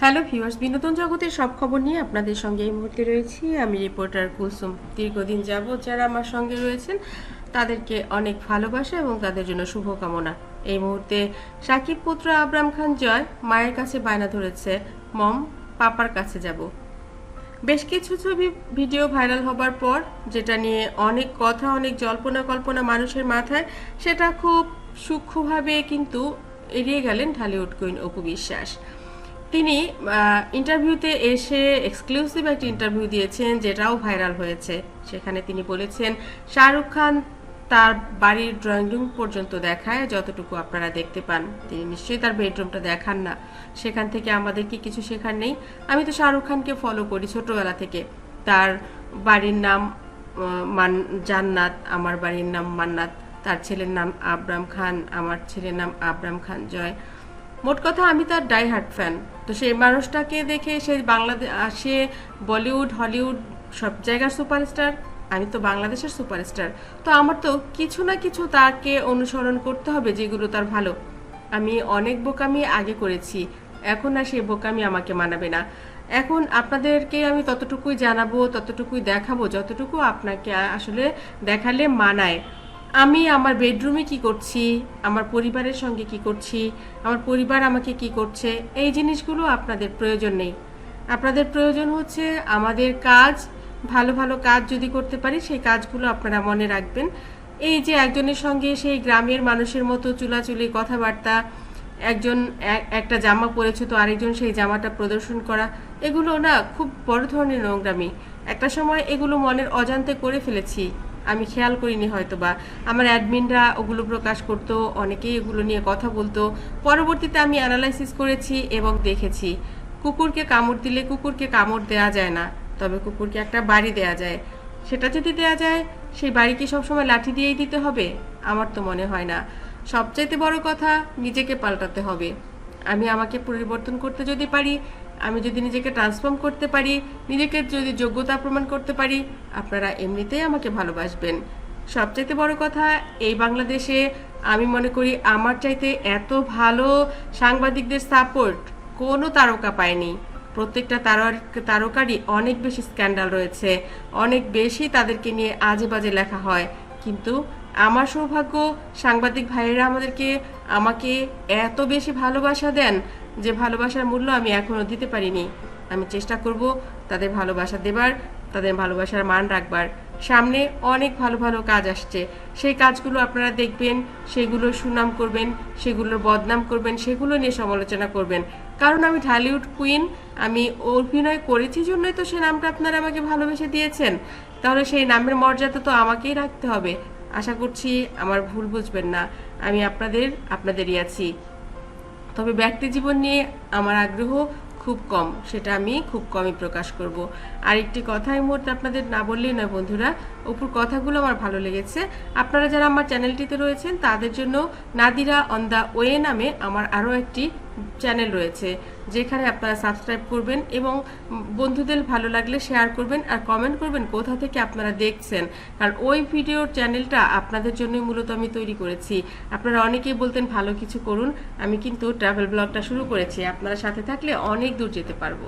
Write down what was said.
Hello viewers, বিনোদন জগতের সব খবর নিয়ে আপনাদের সঙ্গে এই মুহূর্তে রয়েছি। আমি রিপোর্টার কুলসুম। দীর্ঘদিন যাবৎ যারা আমার সঙ্গে রয়েছেন, তাদেরকে অনেক ভালোবাসা এবং তাদের জন্য শুভকামনা। এই মুহূর্তে সাকিব পুত্র আবরাম খান জয় মায়ের কাছে বায়না ধরেছে, মম, পাপার কাছে যাব। বেশ কিছু ছবি, ভিডিও ভাইরাল হবার পর, যেটা নিয়ে অনেক কথা, অনেক জল্পনা কল্পনা মানুষের মাথায়, সেটা খুব সূক্ষ্মভাবে কিন্তু এড়িয়ে গেলেন ঢালিউড কুইন অপু বিশ্বাস। তিনি ইন্টারভিউতে এসে এক্সক্লুসিভ একটি ইন্টারভিউ দিয়েছেন যেটাও ভাইরাল হয়েছে। সেখানে তিনি বলেছেন, শাহরুখ খান তার বাড়ির ড্রয়িং রুম পর্যন্ত দেখায়, যতটুকু আপনারা দেখতে পান। তিনি নিশ্চয়ই তার বেডরুমটা দেখান না। সেখান থেকে আমাদের কি কিছু শেখার নেই? আমি তো শাহরুখ খানকে ফলো করি ছোটবেলা থেকে। তার বাড়ির নাম মান, জান্নাত, আমার বাড়ির নাম মান্নাত, তার ছেলের নাম আবরাম খান, আমার ছেলের নাম আবরাম খান জয়। মোট কথা আমি তার ডাই হার্ট ফ্যান। তো সেই মানুষটাকে দেখে সে বাংলাদেশ সে বলিউড, হলিউড, সব জায়গার সুপারস্টার, আমি তো বাংলাদেশের সুপারস্টার। তো আমার তো কিছু না কিছু তাকে অনুসরণ করতে হবে যেগুলো তার ভালো। আমি অনেক বোকামি আগে করেছি, এখন আর সেই বোকামি আমাকে মানাবে না। এখন আপনাদেরকে আমি ততটুকুই জানাব, ততটুকুই দেখাবো, যতটুকু আপনাকে আসলে দেখালে মানায়। আমি আমার বেডরুমে কি করছি? আমার পরিবারের সঙ্গে কি করছি? আমার পরিবার আমাকে কি করছে? এই জিনিসগুলো আপনাদের প্রয়োজন নেই। আপনাদের প্রয়োজন হচ্ছে আমাদের কাজ, ভালো ভালো কাজ যদি করতে পারি, সেই কাজগুলো আপনারা মনে রাখবেন। এই যে একজনের সঙ্গে সেই গ্রামের মানুষের মতো চুলাচুলি কথাবার্তা, একজন একটা জামা পরেছে তো আরেকজন সেই জামাটা প্রদর্শন করা, এগুলো না খুব বড় ধরনের নোংরামি। একটা সময় এগুলো মনের অজান্তে করে ফেলেছি। আমি খেয়াল করিনি হয়তো বা আমার অ্যাডমিনরা ওগুলো প্রকাশ করতো, অনেকেই এগুলো নিয়ে কথা বলতো। পরবর্তীতে আমি অ্যানালাইসিস করেছি এবং দেখেছি, কুকুরকে কামড় দিলে কুকুরকে কামড় দেওয়া যায় না, তবে কুকুরকে একটা বাড়ি দেয়া যায়। সেটা যদি দেয়া যায়, সেই বাড়ি কি সবসময় লাঠি দিয়েই দিতে হবে? আমার তো মনে হয় না। সবচাইতে বড় কথা, নিজেকে পাল্টাতে হবে। আমি আমাকে পরিবর্তন করতে যদি পারি আমি যদি নিজেকে ট্রান্সফর্ম করতে পারি, নিজেকে যদি যোগ্যতা প্রমাণ করতে পারি, আপনারা এমনিতেই আমাকে ভালোবাসবেন। সবচাইতে বড় কথা, এই বাংলাদেশে আমি মনে করি আমার চাইতে এত ভালো সাংবাদিকদের সাপোর্ট কোনো তারকা পায়নি। প্রত্যেকটা তারক, তারকারই অনেক বেশি স্ক্যান্ডাল রয়েছে, অনেক বেশি তাদেরকে নিয়ে আজে বাজে লেখা হয়। কিন্তু আমার সৌভাগ্য, সাংবাদিক ভাইয়েরা আমাদেরকে, আমাকে এত বেশি ভালোবাসা দেন যে ভালোবাসার মূল্য আমি এখনও দিতে পারিনি। আমি চেষ্টা করব তাদের ভালোবাসা দেবার, তাদের ভালোবাসার মান রাখবার। সামনে অনেক ভালো ভালো কাজ আসছে। সেই কাজগুলো আপনারা দেখবেন, সেগুলোর সুনাম করবেন, সেগুলোর বদনাম করবেন, সেগুলো নিয়ে সমালোচনা করবেন। কারণ আমি ঢালিউড কুইন, আমি অভিনয় করেছি জন্যই তো সে নামটা আপনারা আমাকে ভালোবেসে দিয়েছেন। তাহলে সেই নামের মর্যাদা তো আমাকেই রাখতে হবে। আশা করছি আমার ভুল বুঝবেন না। আমি আপনাদের, আপনাদেরই আছি। তবে ব্যক্তি জীবন নিয়ে আমার আগ্রহ খুব কম, সেটা আমি খুব কমই প্রকাশ করব। আর একটি কথা এই মুহূর্তে আপনাদের না বললেই নয় বন্ধুরা অপুর কথাগুলো আমার ভালো লেগেছে। আপনারা যারা আমার চ্যানেলটিতে রয়েছেন, তাদের জন্য নাদিরা অন দ্য ওয়ে নামে আমার আরও একটি চ্যানেল রয়েছে, যেখানে আপনারা সাবস্ক্রাইব করবেন এবং বন্ধুদের ভালো লাগলে শেয়ার করবেন আর কমেন্ট করবেন কোথা থেকে আপনারা দেখছেন। কারণ ওই ভিডিওর চ্যানেলটা আপনাদের জন্যই মূলত আমি তৈরি করেছি। আপনারা অনেকেই বলতেন ভালো কিছু করুন, আমি কিন্তু ট্রাভেল ব্লগটা শুরু করেছি। আপনারা সাথে থাকলে অনেক দূর যেতে পারব।